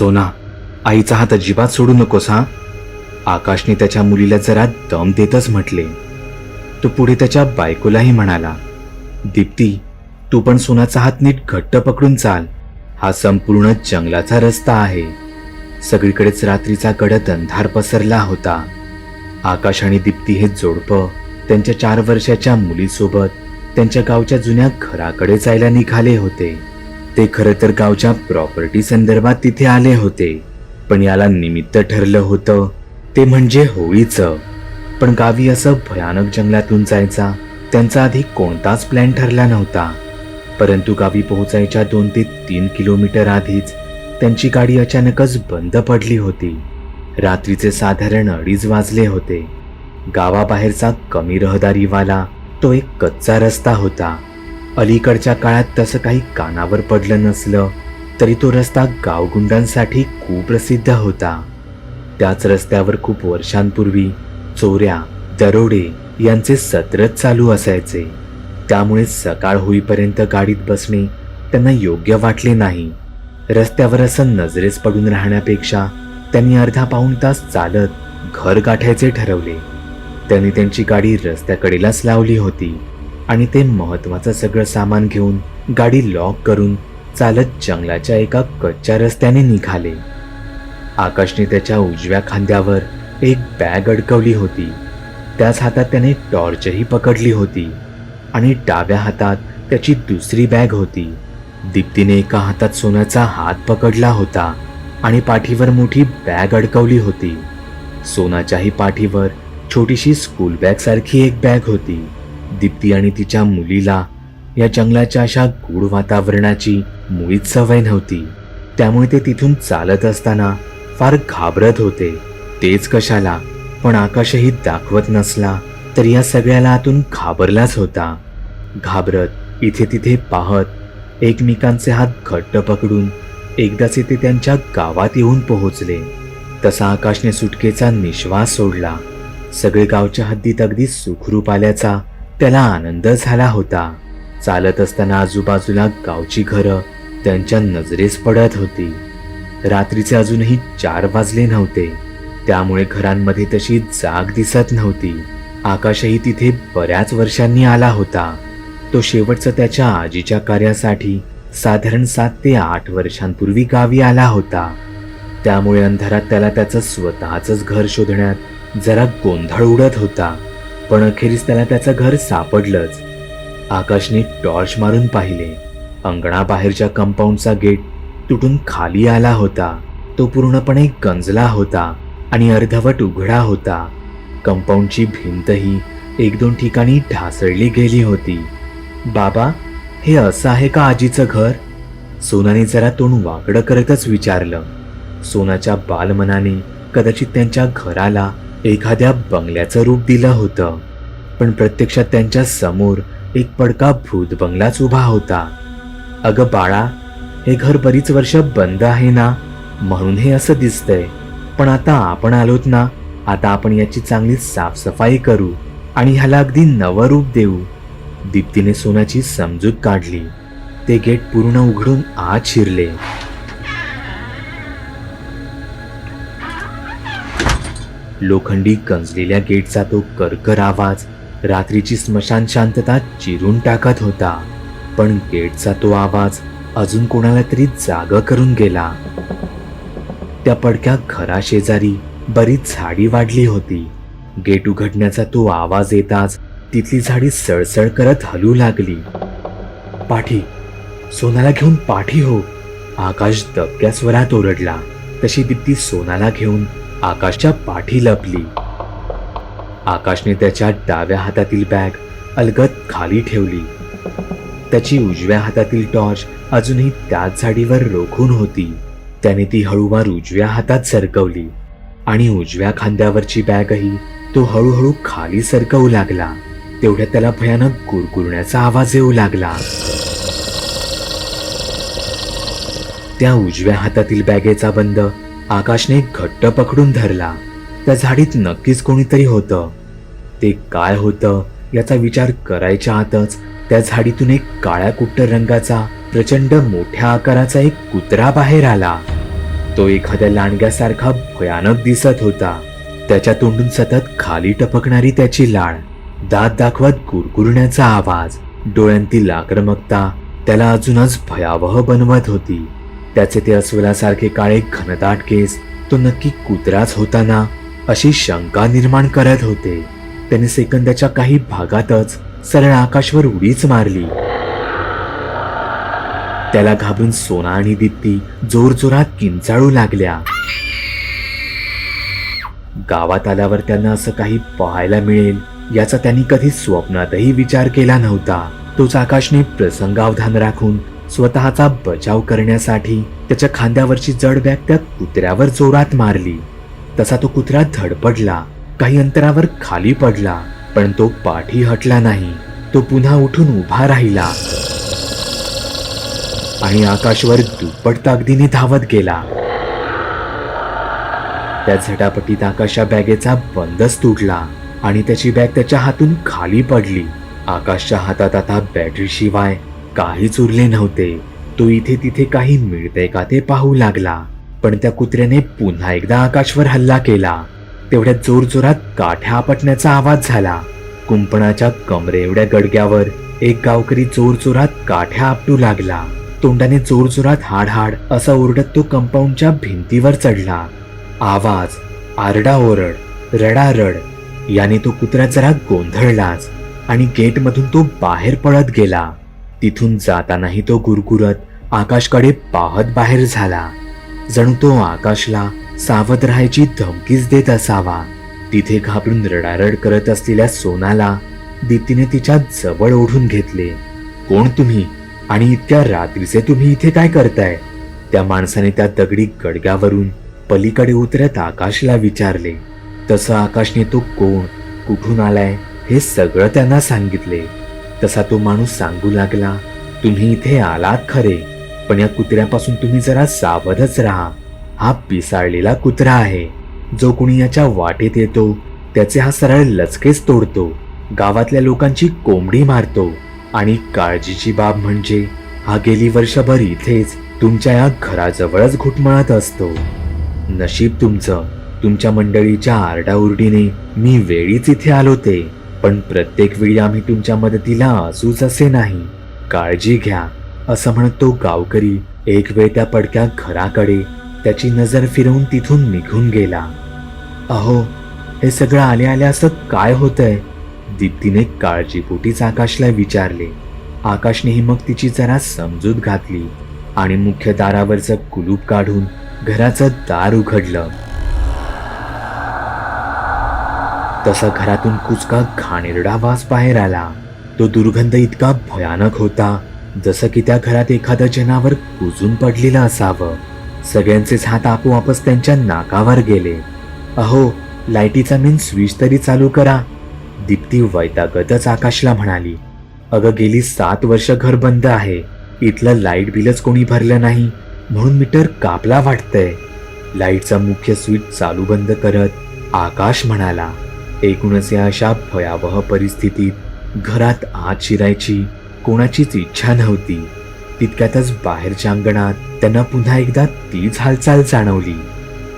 सोना आईचा हात अजिबात सोडू नकोस हा. आकाशने त्याच्या मुलीला जरा दम देतच म्हटले. तो पुढे त्याच्या बायकोलाही म्हणाला दीप्ती तू पण सोनाचा हात नीट घट्ट पकडून चाल. हा संपूर्ण जंगलाचा रस्ता आहे. सगळीकडेच रात्रीचा गडद अंधार पसरला होता. आकाश आणि दीप्ती हे जोडपं त्यांच्या चार वर्षाच्या मुलीसोबत त्यांच्या गावच्या जुन्या घराकडे जायला निघाले होते. ते खरं तर गावच्या प्रॉपर्टी संदर्भात तिथे आले होते. पण याला निमित्त ठरलं होतं. ते म्हणजे होळीचं. पण गावी असं भयानक जंगलातून जायचा त्यांचा आधी कोणताच प्लॅन ठरला नव्हता. परंतु गावी पोहोचायच्या दोन ते तीन किलोमीटर आधीच त्यांची गाडी अचानकच बंद पडली होती. रात्रीचे साधारण अडीच वाजले होते. गावाबाहेरचा कमी रहदारीवाला तो एक कच्चा रस्ता होता. अलीकडच्या काळात तसं काही कानावर पडलं नसलं तरी तो रस्ता गावगुंडांसाठी खूप प्रसिद्ध होता. त्याच रस्त्यावर खूप वर्षांपूर्वी चोऱ्या दरोडे यांचे सत्रच चालू असायचे. त्यामुळे सकाळ होईपर्यंत गाडीत बसणे त्यांना योग्य वाटले नाही. रस्त्यावर असं नजरेस पडून राहण्यापेक्षा त्यांनी अर्धा पाऊण तास चालत घर गाठायचे ठरवले. त्यांनी त्यांची गाडी रस्त्याकडेलाच लावली होती. आणि ते महत्वाचं सगळं सामान घेऊन गाडी लॉक करून चालत जंगलाच्या एका कच्च्या रस्त्याने निघाले. आकाशने त्याच्या उजव्या खांद्यावर एक बॅग अडकवली होती. त्याच हातात त्याने टॉर्चही पकडली होती आणि डाव्या हातात त्याची दुसरी बॅग होती. दीप्तीने एका हातात सोन्याचा हात पकडला होता आणि पाठीवर मोठी बॅग अडकवली होती. सोनाच्याही पाठीवर छोटीशी स्कूल बॅग सारखी एक बॅग होती. दीप्ती आणि तिच्या मुलीला या जंगलाच्या अशा गूढ वातावरणाची मुळीच सवय नव्हती. त्यामुळे ते तिथून चालत असताना फार घाबरत होते. तेच कशाला? पण आकाशही दाखवत नसला तर या सगळ्याला आतून घाबरलाच होता. घाबरत इथे तिथे पाहत एकमेकांचे हात घट्ट पकडून एकदाचे ते त्यांच्या गावात येऊन पोहोचले. तसा आकाशने सुटकेचा निश्वास सोडला. सगळे गावच्या हद्दीत अगदी सुखरूप आल्याचा त्याला आनंद झाला होता. चालत असताना आजूबाजूला गावची घरं त्यांच्या नजरेस पडत होती. रात्रीचे अजूनही चार वाजले नव्हते. त्यामुळे घरांमध्ये तशी जाग दिसत नव्हती. आकाशही तिथे बऱ्याच वर्षांनी आला होता. तो शेवटचं त्याच्या आजीच्या कार्यासाठी साधारण सात ते आठ वर्षांपूर्वी गावी आला होता. त्यामुळे अंधारात त्याला त्याचं स्वतःच घर शोधण्यात जरा गोंधळ उडत होता. पण अखेरीस त्याला त्याचं घर सापडलंच. आकाशने टॉर्च मारून पाहिले. अंगणाबाहेरच्या कंपाऊंडचा गेट तुटून खाली आला होता. तो पूर्णपणे गंजला होता आणि अर्धवट उघडा होता. कंपाऊंडची भिंतही एक दोन ठिकाणी ढासळली गेली होती. बाबा हे असं आहे का आजीचं घर? सोनाने जरा तोंड वाकडं करतच विचारलं. सोनाच्या बालमनाने कदाचित त्यांच्या घराला एखाद्या बंगल्याचं रूप दिलं होतं. पण प्रत्यक्षात त्यांच्यासमोर एक पडका भूत बंगलाच उभा होता. अगं बाळा हे घर बरीच वर्ष बंद आहे ना? म्हणून हे असं दिसतंय. पण आता आपण आलोत ना? आता आपण याची चांगली साफसफाई करू आणि ह्याला अगदी नवं रूप देऊ. दीप्तीने सोन्याची समजूत काढली. ते गेट पूर्ण उघडून आत शिरले. लोखंडी गंजलेल्या गेटचा तो करकर आवाज रात्रीची स्मशान शांतता चिरून टाकत होता. पण गेटचा तो आवाज अजून कोणाला तरी जाग करून गेला. त्या पडक्या घराशेजारी बरीच झाडी वाढली होती. गेट उघडण्याचा तो आवाज येताच तिथली झाडी सळसळ करत हलू लागली. पाठी सोनाला घेऊन पाठी हो. आकाश दबक्या स्वरात ओरडला. तशी दीप्ती सोनाला घेऊन आकाशच्या पाठी लपली. आकाशने त्याच्या डाव्या हातातील बॅग अलगद खाली ठेवली. त्याची उजव्या हातातील टॉर्च अजूनही त्याच झाडीवर रोखून होती. त्याने ती हळूवार उजव्या हातात सरकवली आणि उजव्या खांद्यावरची बॅगही तो हळूहळू खाली सरकवू लागला. तेवढ्यात त्याला भयानक गुरगुरण्याचा आवाज येऊ लागला. त्या उजव्या हातातील बॅगेचा बंद आकाशने घट्ट पकडून धरला. त्या झाडीत नक्कीच कोणीतरी होतं. ते काय होतं याचा विचार करायच्या आतच त्या झाडीतून एक काळ्या कुट्ट रंगाचा प्रचंड मोठ्या आकाराचा एक कुत्रा बाहेर आला. तो एखाद्या लांडग्यासारखा भयानक दिसत होता. त्याच्या तोंडून सतत खाली टपकणारी त्याची लाळ दात दाखवत गुरगुरण्याचा आवाज डोळ्यांतील आक्रमकता त्याला अजूनच भयावह बनवत होती. त्याचे ते अस्वलासारखे काळे घनदाट केस तो नक्की कुत्राच होता ना अशी शंका निर्माण करत होते. त्याने सेकंदाच्या काही भागातच सरळ आकाशवर उडीच मारली. त्याला घाबरून सोना आणि दीप्ती जोरजोरात किंचाळू लागल्या. गावात आल्यावर त्यांना असं काही पाहायला मिळेल याचा त्यांनी कधी स्वप्नातही विचार केला नव्हता. तोच आकाशने प्रसंगावधान राखून स्वतःचा बचाव करण्यासाठी त्याच्या खांद्यावरची जड बॅग त्या कुत्र्यावर जोरात मारली. तसा तो कुत्रा धडपडला काही अंतरावर खाली पडला पण तो पाठी हटला नाही. तो पुन्हा उठून उभा राहिला. आणि आकाशवर दुप्पट ताकदीने धावत गेला. त्या झटापटीत आकाशच्या बॅगेचा बंदच तुटला आणि त्याची बॅग त्याच्या हातून खाली पडली. आकाशच्या हातात आता बॅटरी शिवाय काहीच उरले नव्हते. तो इथे तिथे काही मिळते का ते पाहू लागला. पण त्या कुत्र्याने पुन्हा एकदा आकाशवर हल्ला केला. तेवढ्या जोरजोरात काठ्या आपटण्याचा आवाज झाला. कुंपणाच्या कमरे एवढ्या गडग्यावर एक गावकरी जोरजोरात काठ्या आपटू लागला. तोंडाने जोरजोरात हाड हाड असा ओरडत तो कंपाऊंडच्या भिंतीवर चढला. आवाज आरडाओरड रडारड याने तो कुत्रा जरा गोंधळलाच आणि गेटमधून तो बाहेर पळत गेला. तिथून जातानाही तो गुरगुरत आकाशकडे पाहत बाहेर झाला. जणू तो आकाशला सावध राहायची धमकीच देत असावा. तिथे घाबरून रडारड करत असलेल्या सोनाला दीतीने तिच्या जवळ ओढून घेतले. कोण तुम्ही? आणि इतक्या रात्रीचे तुम्ही इथे काय करताय? त्या माणसाने त्या दगडी गडग्यावरून पलीकडे उतरत आकाशला विचारले. तसं आकाशने तो कोण? कुठून आलाय? हे सगळं त्यांना सांगितले. तसा तो माणूस सांगू लागला तुम्ही इथे आलात खरे पण या कुत्र्यापासून तुम्ही जरा सावधच राहा. हा पिसाळलेला कुत्रा आहे. जो कुणी याच्या वाटेत येतो त्याचे हा सरळ लचकेच तोडतो. गावातल्या लोकांची कोंबडी मारतो. आणि काळजीची बाब म्हणजे हा गेली वर्षभर इथेच तुमच्या या घराजवळच घुटमळत असतो. नशीब तुमचं. तुमच्या मंडळीच्या आरडाओरडीने मी वेळीच इथे आलो ते पण प्रत्येक वेळी आम्ही तुमच्या मदतीला असूच असे नाही. काळजी घ्या. असं म्हणत तो गावकरी. एक वेळ त्या पडक्या घराकडे त्याची नजर फिरवून तिथून निघून गेला. अहो हे सगळं आले आले असं काय होतंय? दीप्तीने काळजीपोटीच आकाशला विचारले. आकाशनेही मग तिची जरा समजूत घातली आणि मुख्य दारावरचं कुलूप काढून घराचं दार उघडलं. तसा घरातून कुचका घाणेरडा वास बाहेर आला. तो दुर्गंध इतका भयानक होता जसं की त्या घरात एखादं जनावर कुजून पडलेलं असावं. सगळ्यांचेच हात आपोआपच त्यांच्या नाकावर गेले. अहो लाईटीचा मेन स्विच तरी चालू करा दीप्ती वैतागतच आकाशला म्हणाली. अगं गेली सात वर्ष घर बंद आहे इथलं लाइट बिलच कोणी भरलं नाही म्हणून मीटर कापला वाटतंय. लाईटचा मुख्य स्विच चालू बंद करत आकाश म्हणाला एकूणच या अशा भयावह परिस्थितीत घरात आत शिरायची कोणाचीच इच्छा नव्हती. तितक्यातच बाहेरच्या अंगणात त्यांना पुन्हा एकदा तीच हालचाल जाणवली.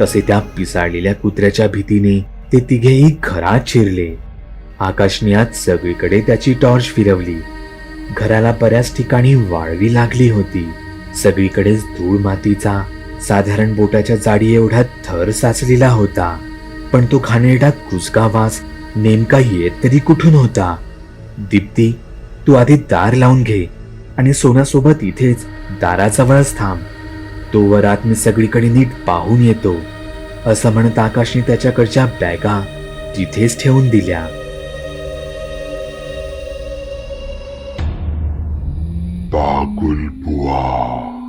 तसे त्या पिसाळलेल्या कुत्र्याच्या भीतीने ते तिघेही घरात शिरले. आकाशने आज सगळीकडे त्याची टॉर्च फिरवली. घराला बऱ्याच ठिकाणी वाळवी लागली होती. सगळीकडेच धूळ मातीचा साधारण बोटाच्या जाडी एवढा थर साचलेला होता. पण तो घाणेरडा कुचका नेमका येत तरी कुठून होता? दीप्ती तू आधी दार लावून घे आणि सोन्यासोबत इथेच दाराजवळच थांब. तोवर आत मी सगळीकडे नीट पाहून येतो. असं म्हणत आकाशने त्याच्याकडच्या बॅगा तिथेच ठेवून दिल्या. बागुल बुवा.